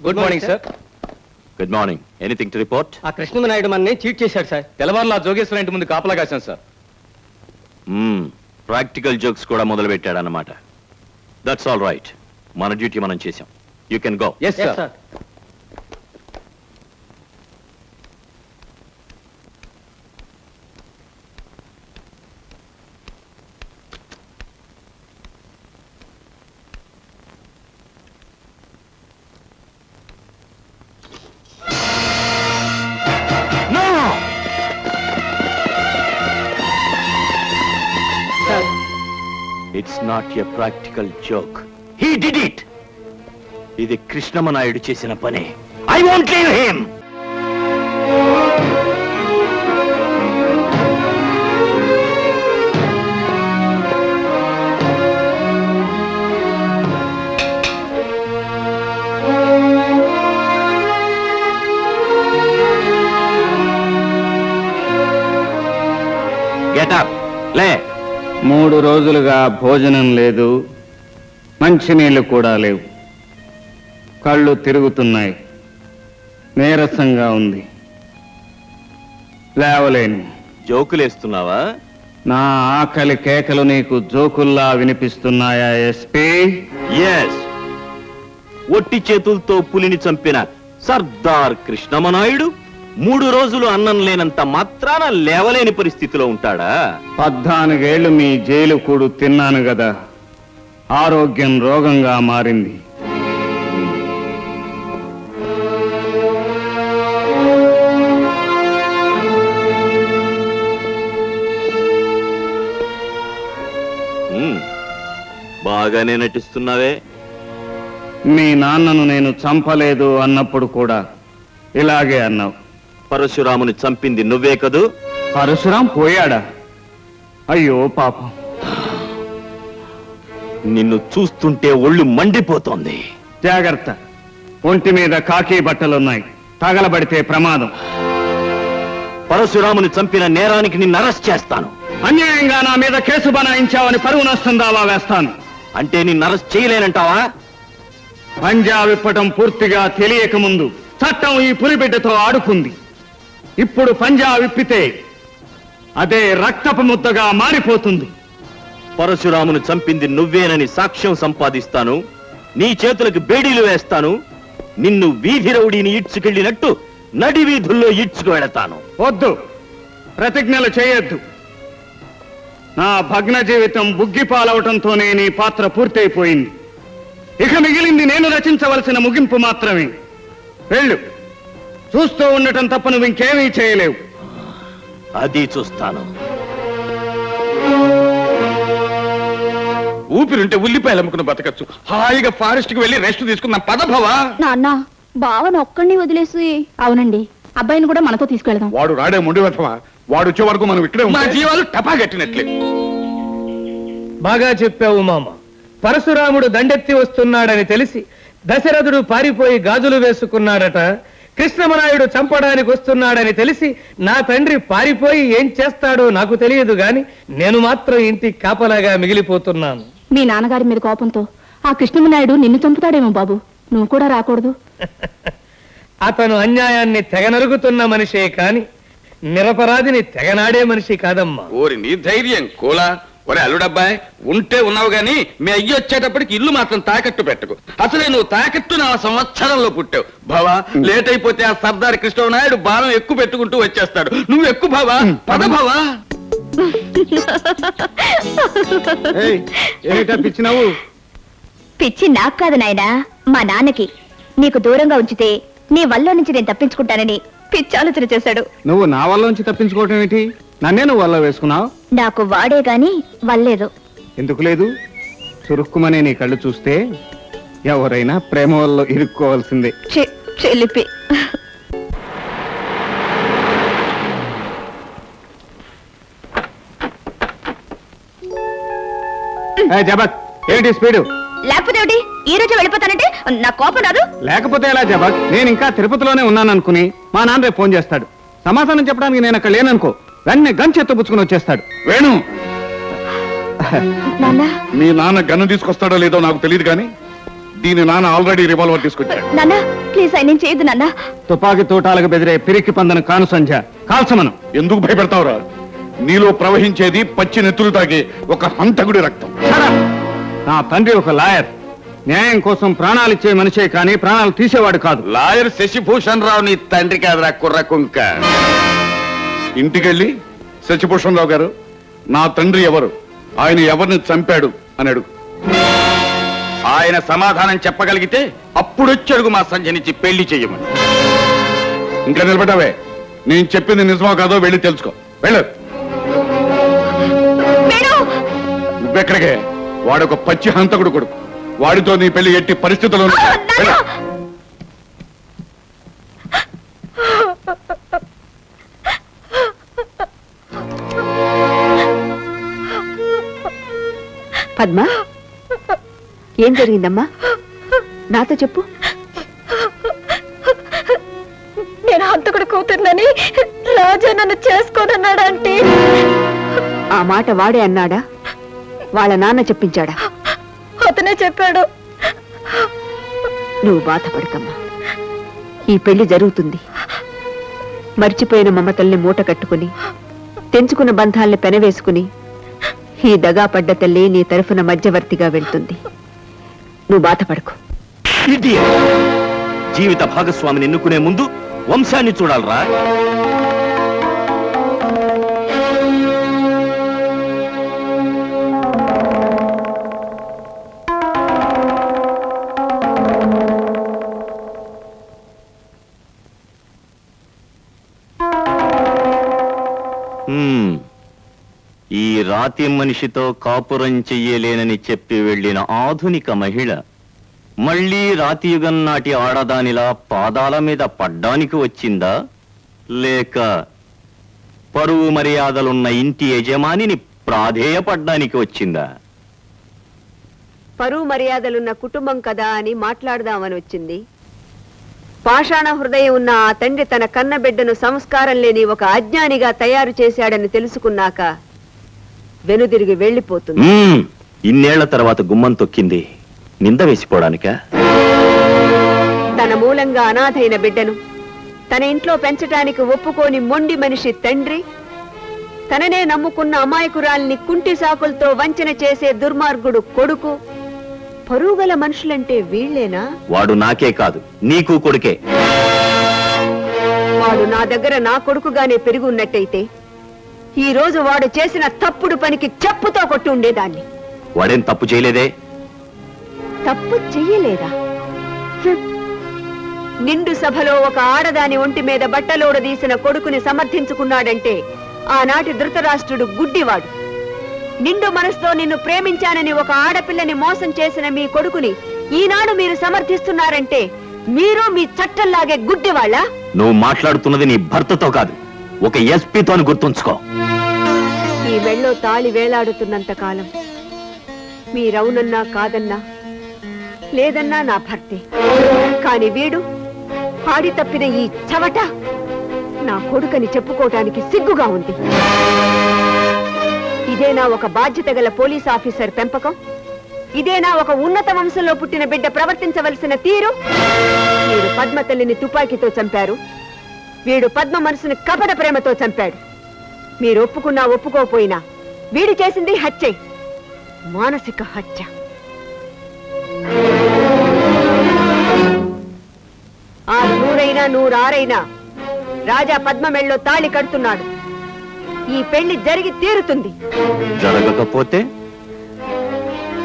Good morning sir good morning anything to report ఆ కృష్ణనాయుడు మనని cheat చేశాడు సార్ తెల్లవారులా జోగేశ్వర ఇంటి ముందు కాపలా కాశాను సార్ ప్రాక్టికల్ జోక్స్ కూడా మొదలు పెట్టాడన్నమాట దట్స్ ఆల్ రైట్ మన డ్యూటీ మనం చేసాం you can go yes sir it's not a practical joke he did it ఇది కృష్ణమనాయుడు చేసిన పని. I want leave him get up లే మూడు రోజులుగా భోజనం లేదు మంచినీళ్ళు కూడా లేవు. కళ్ళు తిరుగుతున్నాయి. నీరసంగా ఉంది. లేవలేను. జోకులేస్తున్నావా? నా ఆకలి కేకలు నీకు జోకుల్లా వినిపిస్తున్నాయా ఎస్పీ? ఎస్ ఒట్టి చేతులతో పులిని చంపిన సర్దార్ కృష్ణమనాయుడు మూడు రోజులు అన్నం లేనంత మాత్రాన లేవలేని పరిస్థితిలో ఉంటాడా? పద్నాలుగేళ్ళు మీ జైలు కూడు తిన్నాను గదా. ఆరోగ్యం రోగంగా మారింది. బాగానే నటిస్తున్నావే. మీ నాన్నను నేను చంపలేదు అన్నప్పుడు కూడా ఇలాగే అన్నావు. పరశురాముని చంపింది నువ్వే కదూ? పరశురాం పోయాడా? అయ్యో పాపం. నిన్ను చూస్తుంటే ఒళ్ళు మండిపోతోంది. జాగ్రత్త. ఒంటి మీద కాకి బట్టలున్నాయి. తగలబడితే ప్రమాదం. పరశురాముని చంపిన నేరానికి నిన్ను అరెస్ట్ చేస్తాను. అన్యాయంగా నా మీద కేసు బనాయించావని పరువు నష్టం దావా వేస్తాను. అంటే నిన్ను అరెస్ట్ చేయలేనంటావా? పంజా విప్పటం పూర్తిగా తెలియక ముందు చట్టం ఈ పులిబిడ్డతో ఆడుకుంది. ఇప్పుడు పంజా విప్పితే అదే రక్తపు ముద్దగా మారిపోతుంది. పరశురామును చంపింది నువ్వేనని సాక్ష్యం సంపాదిస్తాను. నీ చేతులకు బేడీలు వేస్తాను. నిన్ను వీధి రౌడీని ఈడ్చుకెళ్ళినట్టు నడి వీధుల్లో ఈడ్చుకు వెళతాను. వద్దు. ప్రతిజ్ఞలు చేయొద్దు. నా భగ్న జీవితం బుగ్గి పాలవటంతోనే నీ పాత్ర పూర్తయిపోయింది. ఇక మిగిలింది నేను రచించవలసిన ముగింపు మాత్రమే. వెళ్ళు. చూస్తూ ఉండటం తప్ప నువ్వు ఇంకేమీ చేయలేవు. అది చూస్తాను. ఊపిరుంటే ఉల్లిపాయలు అమ్ముకుని బతకచ్చు. హాయిగా ఫారెస్ట్కి వెళ్ళి రెస్ట్ తీసుకుందాం. పద భవా. నాన్న బావను ఒక్కడిని వదిలేసి. అవునండి అబ్బాయిని కూడా మనతో తీసుకెళ్దాం. వాడు రాడే ముండి వెతవా వాడు వచ్చే వరకు మనం ఇక్కడే మా జీవాలు టపా కట్టినట్లే బాగా చెప్పావు మామ. పరశురాముడు దండెత్తి వస్తున్నాడని తెలిసి దశరథుడు పారిపోయి గాజులు వేసుకున్నాడట. కృష్ణమనాయుడు చంపడానికి వస్తున్నాడని తెలిసి నా తండ్రి పారిపోయి ఏం చేస్తాడో నాకు తెలియదు గాని నేను మాత్రం ఇంటి కాపలాగా మిగిలిపోతున్నాను. మీ నాన్నగారి మీద కోపంతో ఆ కృష్ణమనాయుడు నిన్ను చంపుతాడేమో బాబు. నువ్వు కూడా రాకూడదు. అతను అన్యాయాన్ని తెగనరుగుతున్న మనిషే కాని నిరపరాధిని తెగనాడే మనిషి కాదమ్మా. ఓరి నీ ధైర్యం కోలా. ఒరే అల్లుడబ్బాయ్ ఉంటే ఉన్నావు గాని మీ అయ్యి వచ్చేటప్పటికి ఇల్లు మాత్రం తాకట్టు పెట్టకు. అసలే నువ్వు తాకట్టు నా సంవత్సరంలో పుట్టావు. బావా లేట్ అయిపోతే ఆ సర్దార్ కృష్ణనాయుడు బాణం ఎక్కువ పెట్టుకుంటూ వచ్చేస్తాడు. నువ్వు ఎక్కువ బావా పద బావా ఏమిటా పిచ్చినావు? పిచ్చి నాకు కాదు నాయనా మా నాన్నకి. నీకు దూరంగా ఉంచితే నీ వల్ల నుంచి నేను తప్పించుకుంటానని పిచ్చి ఆలోచన చేశాడు నువ్వు నా వల్ల తప్పించుకోవటం ఏంటి? నన్నే నువ్వు వల్ల వేసుకున్నావు? నాకు వాడే గాని వల్లేదు. ఎందుకు లేదు? చురుక్కుమనే నీ కళ్ళు చూస్తే ఎవరైనా ప్రేమ వల్ల ఇరుక్కోవాల్సిందే. చి చెల్లిపి ఏయ్, జబక్ ఏంటి స్పీడు? లేకపోతే ఏమిటి? ఈ రోజు వెళ్ళిపోతానంటే నా కోపం రాదు? లేకపోతే ఎలా జబక్ నేను ఇంకా తిరుపతిలోనే ఉన్నాను అనుకుని మా నాన్న రేపు ఫోన్ చేస్తాడు. సమాధానం చెప్పడానికి నేను అక్కడ లేననుకో వెంటనే గన్ చెత్తపుచ్చుకుని వచ్చేస్తాడు. వేణు! నాన్న? మీ నాన్న గన్ను తీసుకొస్తాడో లేదో నాకు తెలియదు కానీ దీని నాన్న ఆల్రెడీ రివాల్వర్ తీసుకొచ్చాడు. నాన్న ప్లీజ్ ఆయన నేను చేయొద్దు నాన్న. తుపాకీ తోటాలకు బెదిరే పిరికి పందన కాను సంధ్య. కాల్చమను. ఎందుకు భయపెడతావురా? నీలో ప్రవహించేది పచ్చి నెత్తులు తాగే ఒక హంతకుడి రక్తం! నా తండ్రి ఒక లాయర్. న్యాయం కోసం ప్రాణాలు ఇచ్చే మనిషే కానీ ప్రాణాలు తీసేవాడు కాదు. లాయర్ శశిభూషణ్ రావు నీ తండ్రి కాదురా కుర్ర కుంక. ఇంటికెళ్ళి శశిభూషణ్ రావు గారు నా తండ్రి ఎవరు? ఆయన ఎవరిని చంపాడు? అని అడుగు ఆయన సమాధానం చెప్పగలిగితే అప్పుడొచ్చడుగు మా సంజనిచ్చి పెళ్ళి చెయ్యమని ఇంకా నిలబడ్డావే? నేను చెప్పింది నిజమో కాదో వెళ్ళి తెలుసుకో. వెళ్ళు. నువ్వెక్కడికే? వాడొక పచ్చి హంతకుడు కొడుకు. వాడితో నీ పెళ్ళి ఎట్టి పరిస్థితుల్లో! పద్మ? ఏం జరిగిందమ్మా? నాతో చెప్పు. నేను హంతకుడు కూతుందని రాజా నన్ను చేసుకోనన్నాడంటే ఆ మాట వాడే అన్నాడా? వాళ్ళ నాన్న చెప్పించాడా? అతనే చెప్పాడు. నువ్వు బాధపడకమ్మా. ఈ పెళ్ళి జరుగుతుంది. మర్చిపోయిన మమతల్ని మూట కట్టుకుని తెంచుకున్న బంధాల్ని పెనవేసుకుని ఈ దగా పడ్డ తల్లి నీ తరఫున మధ్యవర్తిగా వెళ్తుంది. నువ్వు బాధపడకు! జీవిత భాగస్వామిని ఎన్నుకునే ముందు వంశాన్ని చూడాలరా. ఈ రాతి మనిషితో కాపురం చెయ్యలేనని చెప్పి వెళ్ళిన ఆధునిక మహిళ మళ్ళీ రాతియుగం నాటి ఆడదానిలా పాదాల మీద పడ్డానికి వచ్చిందా? లేక పరువు మర్యాదలున్న ఇంటి యజమానిని ప్రాధేయపడ్డానికి వచ్చిందా? పరువు మర్యాదలున్న కుటుంబం కదా అని మాట్లాడదామని వచ్చింది. పాషాణ హృదయం ఉన్న ఆ తండ్రి తన కన్నబిడ్డను సంస్కారం లేని ఒక అజ్ఞానిగా తయారు చేశాడని తెలుసుకున్నాక వెనుదిరిగి వెళ్ళిపోతుంది. ఇన్నేళ్ళ తర్వాత గుమ్మం తొక్కింది. నింద వేసిపోవడానికా? తన మూలంగా అనాథైన బిడ్డను తన ఇంట్లో పెంచటానికి ఒప్పుకోని మొండి మనిషి తండ్రి తననే నమ్ముకున్న అమాయకురాల్ని కుంటి సాకులతో వంచన చేసే దుర్మార్గుడు కొడుకు పరువుగల మనుషులంటే వీళ్ళేనా? వాడు నాకే కాదు నీకు కొడుకే. వాడు నా దగ్గర నా కొడుకుగానే పెరిగి ఉన్నట్టయితే ఈ రోజు వాడు చేసిన తప్పుడు పనికి చెప్పుతో కొట్టి ఉండేదాన్ని. వాడేం తప్పు చేయలేదే? తప్పు చెయ్యలేదా? హ్మ్. నిండు సభలో ఒక ఆడదాని ఒంటి మీద బట్టలోడదీసిన కొడుకుని సమర్థించుకున్నాడంటే ఆనాటి ధృతరాష్ట్రుడు గుడ్డివాడు. నిండు మనసుతో నిన్ను ప్రేమించానని ఒక ఆడపిల్లని మోసం చేసిన మీ కొడుకుని ఈనాడు మీరు సమర్థిస్తున్నారంటే మీరు మీ చట్టంలాగే గుడ్డివాళ్ళ? నువ్వు మాట్లాడుతున్నది నీ భర్తతో కాదు. ఒక ఎస్పీతో గుర్తుంచుకో. ఈ వెళ్ళో తాళి వేలాడుతున్నంత కాలం మీరవునన్నా కాదన్నా లేదన్నా నా భర్తే. కాని వీడు పాడి తప్పిన ఈ చవట నా కొడుకని చెప్పుకోవటానికి సిగ్గుగా ఉంది. ఇదేనా ఒక బాధ్యత గల పోలీస్ ఆఫీసర్ పెంపకం? ఇదేనా ఒక ఉన్నత వంశంలో పుట్టిన బిడ్డ ప్రవర్తించవలసిన తీరు? మీరు పద్మ తల్లిని తుపాకీతో చంపారు. వీడు పద్మ మనసుని కపట ప్రేమతో చంపాడు. మీరు ఒప్పుకున్నా ఒప్పుకోపోయినా వీడు చేసింది హత్యే. మానసిక హత్య. ఆ నూరైనా నూరారైనా రాజా పద్మ మెళ్ళో తాళి కడుతున్నాడు. ఈ పెళ్ళి జరిగి తీరుతుంది. జరగకపోతే?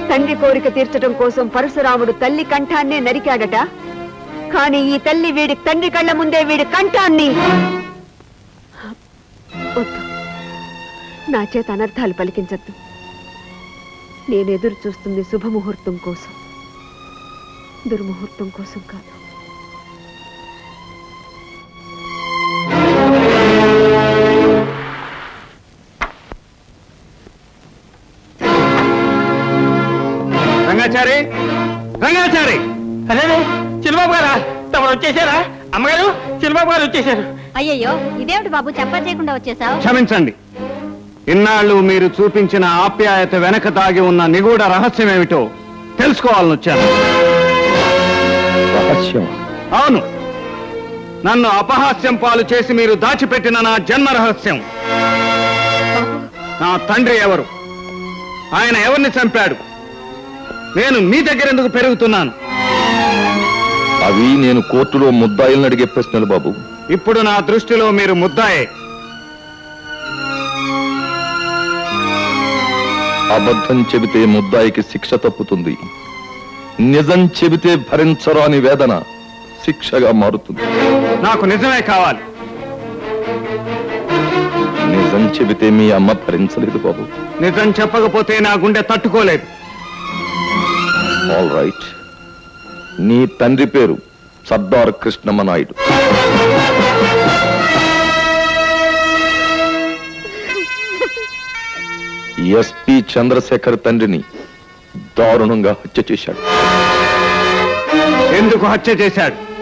తండ్రి కోరిక తీర్చడం కోసం పరశురాముడు తల్లి కంఠాన్నే నరికాడట. కాని ఈ తల్లి వీడి తండ్రి కళ్ళ ముందే వీడి కంఠాన్ని. నా చేత అనర్థాలు పలికించద్దు. నేనెదురు చూస్తుంది శుభముహూర్తం కోసం. దుర్ముహూర్తం కోసం కాదు. రంగాచారి! రంగాచారి! అదే చిన్నబాబు గారా? తమరు వచ్చేసారా? అమ్మగారు చిన్నబాబు గారు వచ్చేసారు. అయ్యయ్యో ఇదేమిటి బాబు? చెప్పా చేయకుండా వచ్చేసావు. క్షమించండి. ఇన్నాళ్ళు మీరు చూపించిన ఆప్యాయత వెనక దాగి ఉన్న నిగూఢ రహస్యం ఏమిటో తెలుసుకోవాలని వచ్చాను. రహస్యం అవును. నన్ను అపహాస్యం పాలు చేసి మీరు దాచిపెట్టిన నా జన్మ రహస్యం. నా తండ్రి ఎవరు? ఆయన ఎవరిని చంపాడు? నేను మీ దగ్గర ఎందుకు పెరుగుతున్నాను? అవి నేను కోర్టులో ముద్దాయిల్ని అడిగే ప్రశ్నలు బాబు. ఇప్పుడు నా దృష్టిలో మీరు ముద్దాయే. అబద్ధం చెబితే ముద్దాయికి శిక్ష తప్పుతుంది. నిజం చెబితే భరించరాని వేదన శిక్షగా మారుతుంది. నాకు నిజమే కావాలి. నిజం చెబితే మీ అమ్మ భరించలేదు బాబు. నిజం చెప్పకపోతే నా గుండె తట్టుకోలేదు. ఆల్ రైట్ నీ తండ్రి పేరు సర్దార్ కృష్ణమ్మ నాయుడు. ఎస్పి చంద్రశేఖర్ తండ్రిని దారుణంగా హత్య చేశాడు. ఎందుకు హత్య చేశాడు?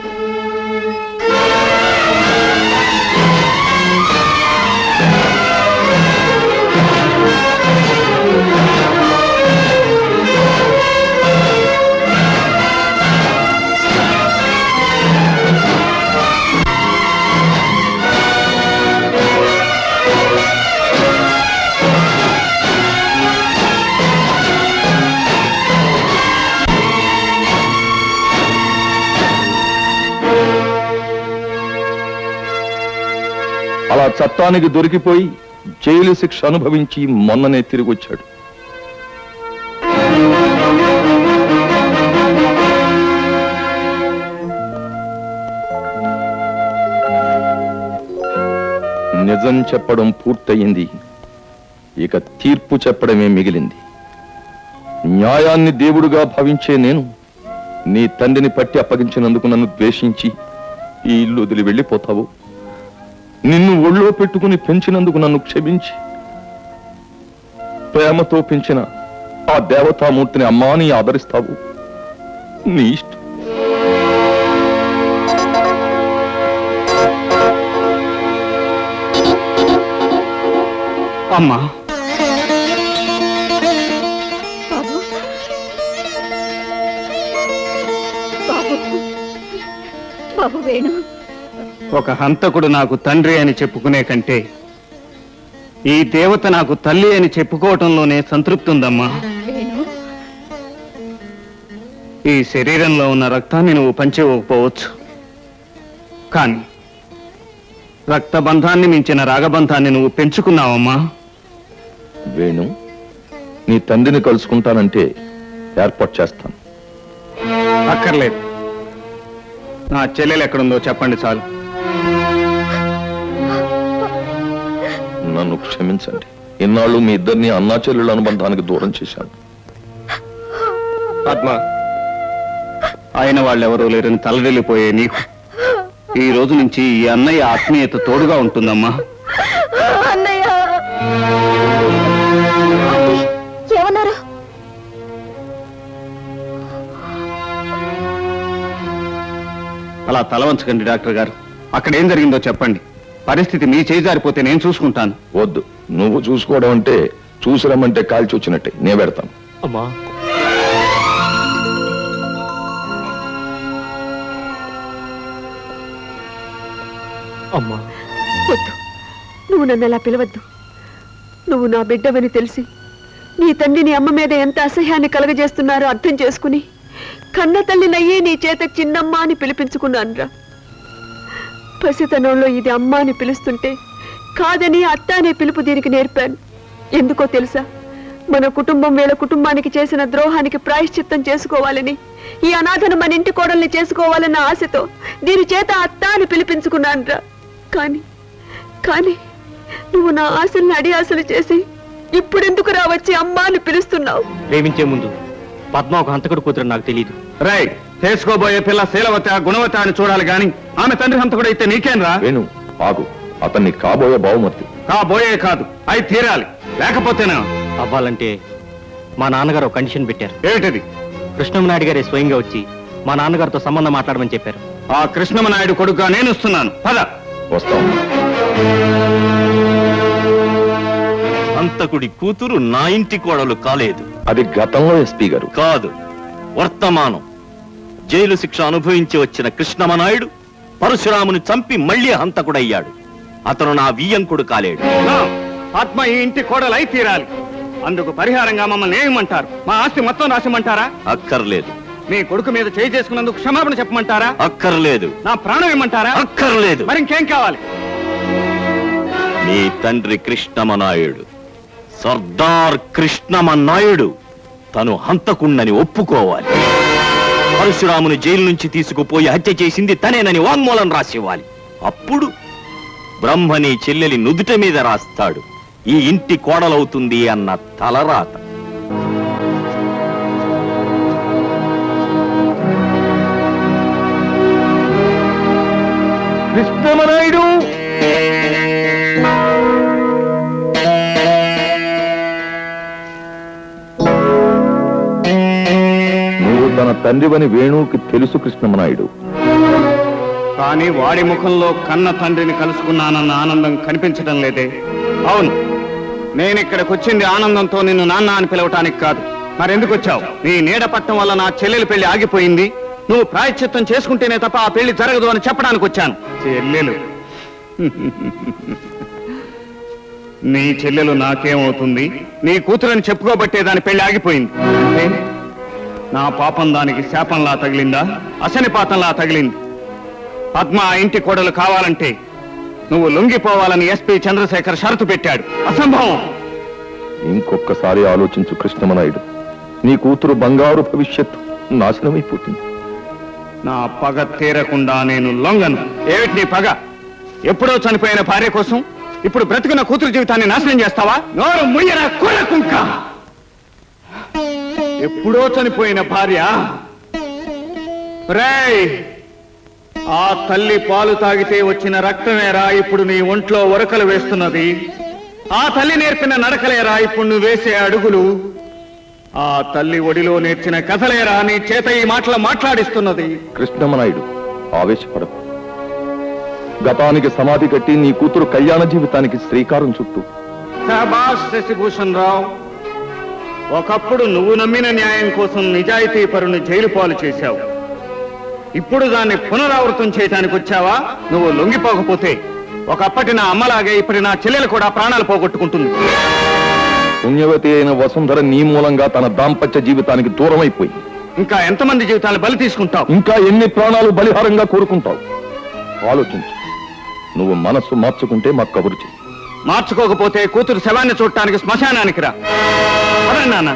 అలా చట్టానికి దొరికిపోయి జైలు శిక్ష అనుభవించి మొన్ననే తిరిగి వచ్చాడు నిజం చెప్పడం పూర్తయింది. ఇక తీర్పు చెప్పడమే మిగిలింది. న్యాయాన్ని దేవుడుగా భావించే నేను నీ తండ్రిని పట్టి అప్పగించినందుకు నన్ను ద్వేషించి ఈ ఇల్లు వదిలి వెళ్ళిపోతావు. నిన్ను ఒళ్ళో పెట్టుకుని పెంచినందుకు నన్ను క్షమించి. ప్రేమతో పెంచిన ఆ దేవతామూర్తిని అమ్మాని ఆదరిస్తావు. నీ ఇష్టం. అమ్మా. బాబు. బాబు. బాబు వేణు. ఒక హంతకుడు నాకు తండ్రి అని చెప్పుకునే కంటే ఈ దేవత నాకు తల్లి అని చెప్పుకోవటంలోనే సంతృప్తి ఉందమ్మా వేణు ఈ శరీరంలో ఉన్న రక్తాన్ని నువ్వు పంచివ్వకపోవచ్చు కానీ రక్తబంధాన్ని మించిన రాగబంధాన్ని నువ్వు పెంచుకున్నావమ్మా. వేణు నీ తండ్రిని కలుసుకుంటానంటే ఏర్పాటు చేస్తాను. అక్కర్లేదు. నా చెల్లెలు ఎక్కడుందో చెప్పండి చాలు. నన్ను క్షమించండి. ఇన్నాళ్ళు మీ ఇద్దరిని అన్నా చెల్లెళ్ళ అనుబంధానికి దూరం చేశాను. పద్మ ఆయన వాళ్ళెవరూ లేరని తలదెల్లిపోయే నీకు ఈ రోజు నుంచి ఈ అన్నయ్య ఆత్మీయత తోడుగా ఉంటుందమ్మా. అన్నయ్య! ఏమన్నారు? అలా తల వంచకండి డాక్టర్ గారు. అక్కడ ఏం జరిగిందో చెప్పండి. పరిస్థితి మీ చేయి జారిపోతే నేను చూసుకుంటాను. వద్దు. నువ్వు చూసుకోవడం అంటే చూసి రమ్మంటే కాల్చి వచ్చినట్టే నే పెడతాను. అమ్మా. అమ్మా. వద్దు. నువ్వు నన్ను అలా పిలవద్దు. నువ్వు నా బిడ్డవని తెలిసి నీ తండ్రి నీ అమ్మ మీద ఎంత అసహ్యాన్ని కలగజేస్తున్నారో అర్థం చేసుకుని కన్న తల్లినయ్యే నీ చేత చిన్నమ్మ అని పిలిపించుకున్నానురా. పసితనంలో ఇది అమ్మ అని పిలుస్తుంటే కాదని అత్త అనే పిలుపు దీనికి నేర్పాను. ఎందుకో తెలుసా? మన కుటుంబం వీళ్ళ కుటుంబానికి చేసిన ద్రోహానికి ప్రాయశ్చిత్తం చేసుకోవాలని ఈ అనాథను మన ఇంటి కోడల్ని చేసుకోవాలన్న ఆశతో దీని చేత అత్త అని పిలిపించుకున్నానురా. కానీ కానీ నువ్వు నా ఆశల్ని అడి ఆశలు చేసి ఇప్పుడెందుకు రా వచ్చి అమ్మా అని పిలుస్తున్నావు? ప్రేమించే ముందు పద్మ ఒక హంతకుడు కూతురు నాకు తెలియదు రై చేసుకోబోయే పిల్ల శీలవత గుణవత అని చూడాలి గాని ఆమె తండ్రి హంతకుడు అయితే నీకేం రా? వేణు ఆగు. అతన్ని కాబోయే బావమర్తి. కాబోయే కాదు. అయి తీరాలి. లేకపోతేనా? అవ్వాలంటే మా నాన్నగారు ఒక కండిషన్ పెట్టారు. ఏమిటది? కృష్ణమనాయుడు గారే స్వయంగా వచ్చి మా నాన్నగారితో సంబంధం మాట్లాడమని చెప్పారు. ఆ కృష్ణమనాయుడు కొడుకుగా నేను వస్తున్నాను. పద. వస్తాం. హంతకుడి కూతురు నా ఇంటి కోడలు కాలేదు. అది గతంలో ఎస్పీ గారు. కాదు వర్తమానం. జైలు శిక్ష అనుభవించి వచ్చిన కృష్ణమనాయుడు పరశురాముని చంపి మళ్ళీ హంతకుడయ్యాడు. అతను నా వియ్యంకుడు కాలేడు. ఆత్మ ఈ ఇంటి కోడలు తీరాలి. అందుకు పరిహారంగా మమ్మల్ని ఏమంటారు? మా ఆస్తి మొత్తం రాసిమంటారా అక్కర్లేదు. మీ కొడుకు మీద చేయి చేసుకున్నందుకు క్షమాపణ చెప్పమంటారా? అక్కర్లేదు. నా ప్రాణం ఇమ్మంటారా? అక్కర్లేదు. మరి ఇంకేం కావాలి? నీ తండ్రి కృష్ణమనాయుడు సర్దార్ కృష్ణమనాయుడు తను హంతకుండని ఒప్పుకోవాలి. పరశురాముని జైలు నుంచి తీసుకుపోయి హత్య చేసింది తనేనని వాంగ్మూలం రాసివ్వాలి. అప్పుడు బ్రహ్మ నీ చెల్లెలి నుదుట మీద రాస్తాడు. ఈ ఇంటి కోడలవుతుంది అన్న తలరాత. కృష్ణమనాయుడు! తండ్రివని వేణువుకి తెలుసు కృష్ణమనాయుడు. కానీ వాడి ముఖంలో కన్న తండ్రిని కలుసుకున్నానన్న ఆనందం కనిపించడం లేదే. అవును నేను ఇక్కడికి వచ్చింది ఆనందంతో నిన్ను నాన్న అని పిలవటానికి కాదు. మరెందుకు వచ్చావు నీ నీడ పట్టం వల్ల నా చెల్లెలి పెళ్ళి ఆగిపోయింది. నువ్వు ప్రాయశ్చిత్తం చేసుకుంటేనే తప్ప ఆ పెళ్ళి జరగదు అని చెప్పడానికి వచ్చాను. చెల్లెలు. నీ చెల్లెలు నాకేమవుతుంది? నీ కూతురని చెప్పుకోబట్టే దాని పెళ్ళి ఆగిపోయింది. నా పాపం దానికి శాపంలా తగిలిందా? అశనిపాతంలా తగిలింది. పద్మ ఆ ఇంటి కోడలు కావాలంటే నువ్వు లొంగిపోవాలని ఎస్పీ చంద్రశేఖర్ షరతు పెట్టాడు. అసంభవం! ఇంకొక్కసారి ఆలోచించు కృష్ణమనాయుడు. నీ కూతురు బంగారు భవిష్యత్తు నాశనమైపోతుంది. నా పగ తీరకుండా నేను లొంగను. ఏమిటి నీ పగ? ఎప్పుడో చనిపోయిన భార్య కోసం ఇప్పుడు బ్రతికున్న కూతురు జీవితాన్ని నాశనం చేస్తావా? నోరు ముయ్యరా కుర్ర కుంక! ఎప్పుడో చనిపోయిన భార్య. రేయ్ ఆ తల్లి పాలు తాగితే వచ్చిన రక్తమేరా ఇప్పుడు నీ ఒంట్లో ఉరకలు వేస్తున్నది? ఆ తల్లి నేర్పిన నడకలేరా ఇప్పుడు నువ్వు వేసే అడుగులు? ఆ తల్లి ఒడిలో నేర్చిన కథలేరా నీ చేత ఈ మాటలు మాట్లాడిస్తున్నది? కృష్ణమనాయుడు ఆవేశపడకు. గతానికి సమాధి కట్టి నీ కూతురు కళ్యాణ జీవితానికి శ్రీకారం చుట్టూ. శశిభూషణ్ రావు. ఒకప్పుడు నువ్వు నమ్మిన న్యాయం కోసం నిజాయితీ పరుని జైలు పాలు చేశావు. ఇప్పుడు దాన్ని పునరావృతం చేయటానికి వచ్చావా? నువ్వు లొంగిపోకపోతే ఒకప్పటి నా అమ్మలాగే ఇప్పటి నా చెల్లెలు కూడా ప్రాణాలు పోగొట్టుకుంటుంది. పుణ్యవతి అయిన వసుంధర నీ మూలంగా తన దాంపత్య జీవితానికి దూరమైపోయింది ఇంకా ఎంతమంది జీవితాలు బలి తీసుకుంటావు? ఇంకా ఎన్ని ప్రాణాలు బలిహారంగా కోరుకుంటావు? ఆలోచించు. నువ్వు మనస్సు మార్చుకుంటే మాకు కబురు చెయ్యి మార్చుకోకపోతే కూతురు శవాన్ని చూడటానికి శ్మశానానికి రా. నాన్న